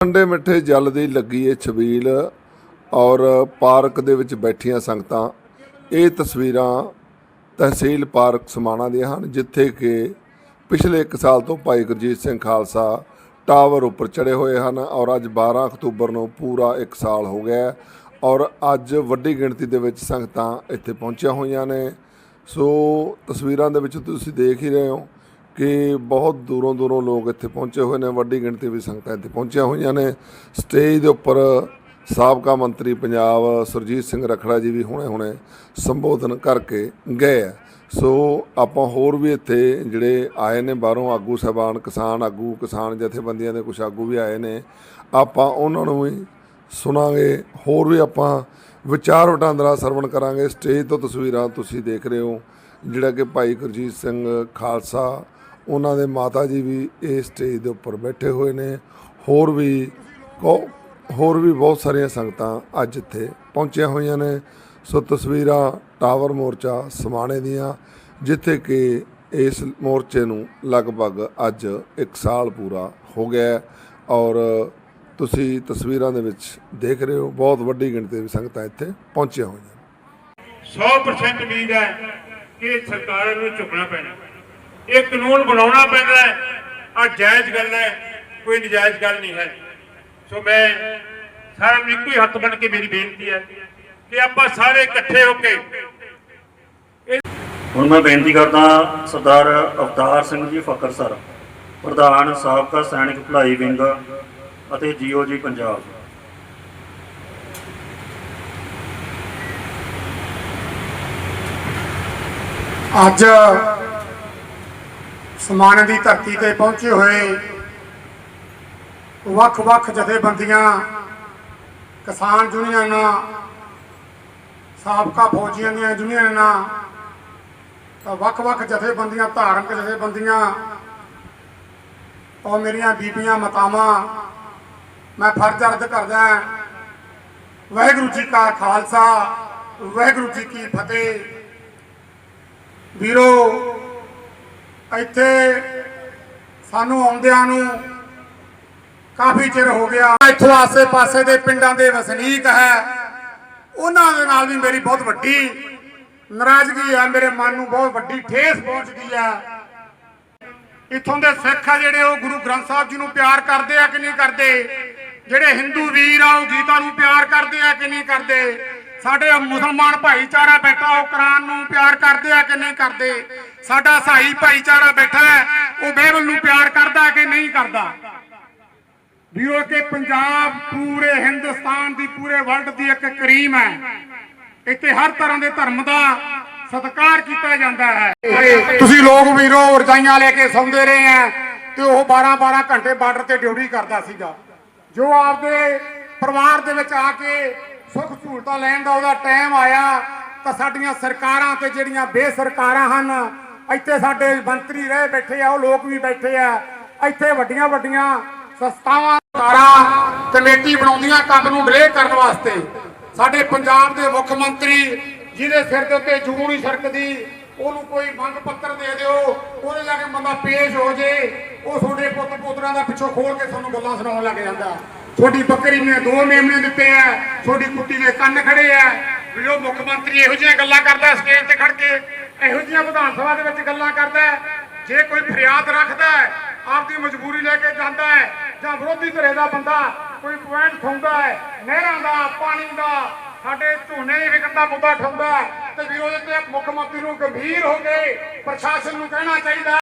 ਠੰਡੇ ਮਿੱਠੇ ਜਲ ਦੀ ਲੱਗੀ ਏ ਛਬੀਲ ਔਰ ਪਾਰਕ ਦੇ ਵਿੱਚ ਬੈਠੀਆਂ ਸੰਗਤਾਂ, ਇਹ ਤਸਵੀਰਾਂ ਤਹਿਸੀਲ ਪਾਰਕ ਸਮਾਣਾ ਦੀਆਂ ਹਨ, ਜਿੱਥੇ ਕਿ ਪਿਛਲੇ 1 ਸਾਲ ਤੋਂ ਭਾਈ ਗੁਰਜੀਤ ਸਿੰਘ ਖਾਲਸਾ ਟਾਵਰ ਉੱਪਰ ਚੜੇ ਹੋਏ ਹਨ ਔਰ ਅੱਜ 12 ਅਕਤੂਬਰ ਨੂੰ ਪੂਰਾ 1 ਸਾਲ ਹੋ ਗਿਆ ਔਰ ਅੱਜ ਵੱਡੀ ਗਿਣਤੀ ਦੇ ਵਿੱਚ ਸੰਗਤਾਂ ਇੱਥੇ ਪਹੁੰਚੀਆਂ ਹੋਈਆਂ ਨੇ। ਸੋ ਤਸਵੀਰਾਂ ਦੇ ਵਿੱਚ ਤੁਸੀਂ ਦੇਖ ਹੀ ਰਹੇ ਹੋ ਕਿ ਬਹੁਤ ਦੂਰੋਂ ਦੂਰੋਂ ਲੋਕ ਇੱਥੇ ਪਹੁੰਚੇ ਹੋਏ ਨੇ, ਵੱਡੀ ਗਿਣਤੀ ਵਿੱਚ ਸੰਗਤਾਂ ਇੱਥੇ ਪਹੁੰਚੀਆਂ ਹੋਈਆਂ ਨੇ। ਸਟੇਜ ਦੇ ਉੱਪਰ ਸਾਬਕਾ ਮੰਤਰੀ ਪੰਜਾਬ ਸੁਰਜੀਤ ਸਿੰਘ ਰਖੜਾ ਜੀ ਵੀ ਹੁਣੇ-ਹੁਣੇ ਸੰਬੋਧਨ ਕਰਕੇ ਗਏ ਆ। ਸੋ ਆਪਾਂ ਹੋਰ ਵੀ ਇੱਥੇ ਜਿਹੜੇ ਆਏ ਨੇ, ਬਾਹਰੋਂ ਆਗੂ ਸਾਹਿਬਾਨ, ਕਿਸਾਨ ਆਗੂ, ਕਿਸਾਨ ਜਥੇਬੰਦੀਆਂ ਦੇ ਕੁਝ ਆਗੂ ਵੀ ਆਏ ਨੇ, ਆਪਾਂ ਉਹਨਾਂ ਨੂੰ ਵੀ ਸੁਣਾਂਗੇ। ਹੋਰ ਵੀ ਆਪਾਂ ਵਿਚਾਰ ਵਟਾਂਦਰਾ ਸਰਵਣ ਕਰਾਂਗੇ। ਸਟੇਜ ਤੋਂ ਤਸਵੀਰਾਂ ਤੁਸੀਂ ਦੇਖ ਰਹੇ ਹੋ, ਜਿਹੜਾ ਕਿ ਭਾਈ ਗੁਰਜੀਤ ਸਿੰਘ ਖਾਲਸਾ ਉਹਨਾਂ ਦੇ ਮਾਤਾ ਜੀ ਵੀ ਇਹ ਸਟੇਜ ਦੇ ਉੱਪਰ ਬੈਠੇ ਹੋਏ ਨੇ। ਹੋਰ ਵੀ ਹੋਰ ਵੀ ਬਹੁਤ ਸਾਰੀਆਂ ਸੰਗਤਾਂ ਅੱਜ ਇੱਥੇ ਪਹੁੰਚੀਆਂ ਹੋਈਆਂ ਨੇ। ਸੋ ਤਸਵੀਰਾਂ ਟਾਵਰ ਮੋਰਚਾ ਸਮਾਣੇ ਦੀਆਂ, ਜਿੱਥੇ ਕਿ ਇਸ ਮੋਰਚੇ ਨੂੰ ਲਗਭਗ ਅੱਜ 1 ਸਾਲ ਪੂਰਾ ਹੋ ਗਿਆ ਔਰ ਤੁਸੀਂ ਤਸਵੀਰਾਂ ਦੇ ਵਿੱਚ ਦੇਖ ਰਹੇ ਹੋ, ਬਹੁਤ ਵੱਡੀ ਗਿਣਤੀ ਵਿੱਚ ਸੰਗਤਾਂ ਇੱਥੇ ਪਹੁੰਚੀਆਂ ਹੋਈਆਂ 100% ਉਮੀਦ ਹੈ ਕਿ ਸਰਕਾਰਾਂ ਨੂੰ ਝੁਕਣਾ ਪੈਣਾ। ਇਹ ਕਾਨੂੰਨ ਬਣਾਉਣਾ ਪੈਂਦਾ ਹੈ। ਆ ਜਾਇਜ਼ ਗੱਲ ਹੈ ਕੋਈ ਨਜਾਇਜ਼ ਗੱਲ ਨਹੀਂ ਹੈ। ਸੋ ਮੈਂ ਸਾਰਿਆਂ ਨੂੰ ਇੱਕੋ ਹੀ ਹੱਥ ਬਣ ਕੇ ਮੇਰੀ ਬੇਨਤੀ ਹੈ ਕਿ ਆਪਾਂ ਸਾਰੇ ਇਕੱਠੇ ਹੋ ਕੇ ਹੁਣ ਮੈਂ ਬੇਨਤੀ ਕਰਦਾ ਸਰਦਾਰ ਅਵਤਾਰ ਸਿੰਘ ਜੀ ਫਕਰ ਸਰ ਪ੍ਰਧਾਨ ਸਾਬਕਾ ਸੈਨਿਕ ਭਲਾਈ ਵਿੰਗ ਅਤੇ ਜੀਓਜੀ ਪੰਜਾਬ। ਅੱਜ ਸਮਾਨ ਦੀ ਧਰਤੀ ਤੇ ਪਹੁੰਚੇ ਹੋਏ ਵੱਖ-ਵੱਖ ਜਥੇਬੰਦੀਆਂ, ਕਿਸਾਨ ਯੂਨੀਅਨਾਂ, ਸਾਬਕਾ ਫੌਜੀਆਂ ਦੀਆਂ ਯੂਨੀਅਨਾਂ ਵੱਖ-ਵੱਖ ਜਥੇਬੰਦੀਆਂ, ਧਾਰਮਿਕ ਜਥੇਬੰਦੀਆਂ ਔਰ ਮੇਰੀਆਂ ਬੀਬੀਆਂ, ਮਾਤਾਵਾਂ, ਮੈਂ ਫਰਜ਼ ਅਰਦ ਕਰਦਾ ਵਾਹਿਗੁਰੂ ਜੀ ਕਾ ਖਾਲਸਾ, ਵਾਹਿਗੁਰੂ ਜੀ ਕੀ ਫਤਿਹ। ਵੀਰੋ ਇੱਥੇ ਸਾਨੂੰ ਆਉਂਦਿਆਂ ਨੂੰ ਕਾਫੀ ਚਿਰ ਹੋ ਗਿਆ। ਇੱਥੋਂ ਆਸੇ-ਪਾਸੇ ਦੇ ਪਿੰਡਾਂ ਦੇ ਵਸਨੀਕ ਹੈ। ਉਹਨਾਂ ਦੇ ਨਾਲ ਵੀ ਮੇਰੀ ਬਹੁਤ ਵੱਡੀ ਨਾਰਾਜ਼ਗੀ ਹੈ। ਮੇਰੇ ਮਨ ਨੂੰ ਬਹੁਤ ਵੱਡੀ ਠੇਸ ਪਹੁੰਚ ਗਈ ਹੈ। ਇੱਥੋਂ ਦੇ ਸਿੱਖ ਆ ਜਿਹੜੇ, ਉਹ ਗੁਰੂ ਗ੍ਰੰਥ ਸਾਹਿਬ ਜੀ ਨੂੰ ਪਿਆਰ ਕਰਦੇ ਆ ਕਿ ਨਹੀਂ ਕਰਦੇ? ਜਿਹੜੇ ਹਿੰਦੂ ਵੀਰ ਆ, ਉਹ ਗੀਤਾ ਨੂੰ ਪਿਆਰ ਕਰਦੇ ਆ ਕਿ ਨਹੀਂ ਕਰਦੇ? ਸਾਡੇ ਮੁਸਲਮਾਨ ਭਾਈਚਾਰਾ ਬੈਠਾ, ਉਹ ਕੁਰਾਨ ਨੂੰ ਪਿਆਰ ਕਰਦੇ ਆ ਕਿ ਨਹੀਂ ਕਰਦੇ? ਸਾਡਾ ਸਾਈ ਭਾਈਚਾਰਾ ਬੈਠਾ ਹੈ, ਉਹ ਬਾਈਬਲ ਨੂੰ ਪਿਆਰ ਕਰਦਾ ਕਿ ਨਹੀਂ ਕਰਦਾ? ਵੀਰੋ, ਕਿ ਪੰਜਾਬ ਪੂਰੇ ਹਿੰਦੁਸਤਾਨ ਦੀ, ਪੂਰੇ ਵਰਲਡ ਦੀ ਇੱਕ ਕਰੀਮ ਹੈ। ਇੱਥੇ ਹਰ ਤਰ੍ਹਾਂ ਦੇ ਧਰਮ ਦਾ ਸਤਿਕਾਰ ਕੀਤਾ ਜਾਂਦਾ ਹੈ। ਤੁਸੀਂ ਲੋਕ ਵੀਰੋ, ਰਜਾਈਆਂ ਲੈ ਕੇ ਸੌਂਦੇ ਰਹੇ ਆ ਤੇ ਉਹ 12 12 ਘੰਟੇ ਬਾਰਡਰ ਤੇ ਡਿਊਟੀ ਕਰਦਾ ਸੀਗਾ। ਜੋ ਆਪਦੇ ਪਰਿਵਾਰ ਦੇ ਵਿੱਚ ਆ ਕੇ ਸੁੱਖ ਸਹੂਲਤਾਂ ਲੈਣ ਦਾ ਉਹਦਾ ਟਾਈਮ ਆਇਆ, ਤਾਂ ਸਾਡੀਆਂ ਸਰਕਾਰਾਂ ਤੇ ਜਿਹੜੀਆਂ ਬੇਸਰਕਾਰਾਂ ਹਨ ਇੱਥੇ ਸਾਡੇ ਮੰਤਰੀ ਰਹੇ ਬੈਠੇ ਆ, ਉਹ ਲੋਕ ਵੀ ਬੈਠੇ ਆ। ਇੱਥੇ ਵੱਡੀਆਂ ਵੱਡੀਆਂ ਸੰਸਥਾਵਾਂ, ਸਰਕਾਰਾਂ, ਕਮੇਟੀ ਬਣਾਉਂਦੀਆਂ ਕੰਮ ਨੂੰ ਡਿਲੇ ਕਰਨ ਵਾਸਤੇ। ਸਾਡੇ ਪੰਜਾਬ ਦੇ ਮੁੱਖ ਮੰਤਰੀ ਜਿਹਦੇ ਸਿਰ ਦੇ ਉੱਤੇ ਜੂੰ ਸਰਕਦੀ ਉਹਨੂੰ ਕੋਈ ਮੰਗ ਪੱਤਰ ਦੇ ਦਿਓ, ਉਹਦੇ ਜਾ ਕੇ ਬੰਦਾ ਪੇਸ਼ ਹੋ ਜੇ, ਉਹ ਤੁਹਾਡੇ ਪੁੱਤ ਪੁੱਤਰਾਂ ਦਾ ਪਿੱਛੋਂ ਖੋਲ ਕੇ ਤੁਹਾਨੂੰ ਗੱਲਾਂ ਸੁਣਾਉਣ ਲੱਗ ਜਾਂਦਾ। ਤੁਹਾਡੀ ਬੱਕਰੀ ਨੇ ਦੋ ਮੇਮਣੇ ਦਿੱਤੇ ਆ, ਤੁਹਾਡੀ ਕੁੱਤੀ ਦੇ ਕੰਨ ਖੜੇ ਆ। ਵੀ ਉਹ ਮੁੱਖ ਮੰਤਰੀ ਇਹੋ ਜਿਹੀਆਂ ਗੱਲਾਂ ਕਰਦਾ ਸਟੇਜ ਤੇ ਖੜ ਕੇ। ਇਹੋ ਜਿਹੀਆਂ ਵਿਧਾਨ ਸਭਾ ਦੇ ਵਿੱਚ ਗੱਲਾਂ ਕਰਦਾ ਜੇ ਕੋਈ ਫਰਿਆਦ ਰੱਖਦਾ ਆਪਦੀ ਮਜਬੂਰੀ ਲੈ ਕੇ ਜਾਂਦਾ ਹੈ, ਜਾਂ ਵਿਰੋਧੀ ਧਿਰੇ ਦਾ ਬੰਦਾ ਕੋਈ ਪੁਆਇੰਟ ਠਾਉਂਦਾ ਹੈ, ਨਹਿਰਾਂ ਦਾ, ਪਾਣੀ ਦਾ, ਸਾਡੇ ਝੋਨੇ ਦੇ ਵਿਕਣ ਦਾ ਮੁੱਦਾ ਠਾਉਂਦਾ ਹੈ, ਤੇ ਵੀਰੋ ਦੇ ਤੇ ਮੁੱਖ ਮੰਤਰੀ ਨੂੰ ਗੰਭੀਰ ਹੋ ਕੇ ਪ੍ਰਸ਼ਾਸਨ ਨੂੰ ਕਹਿਣਾ ਚਾਹੀਦਾ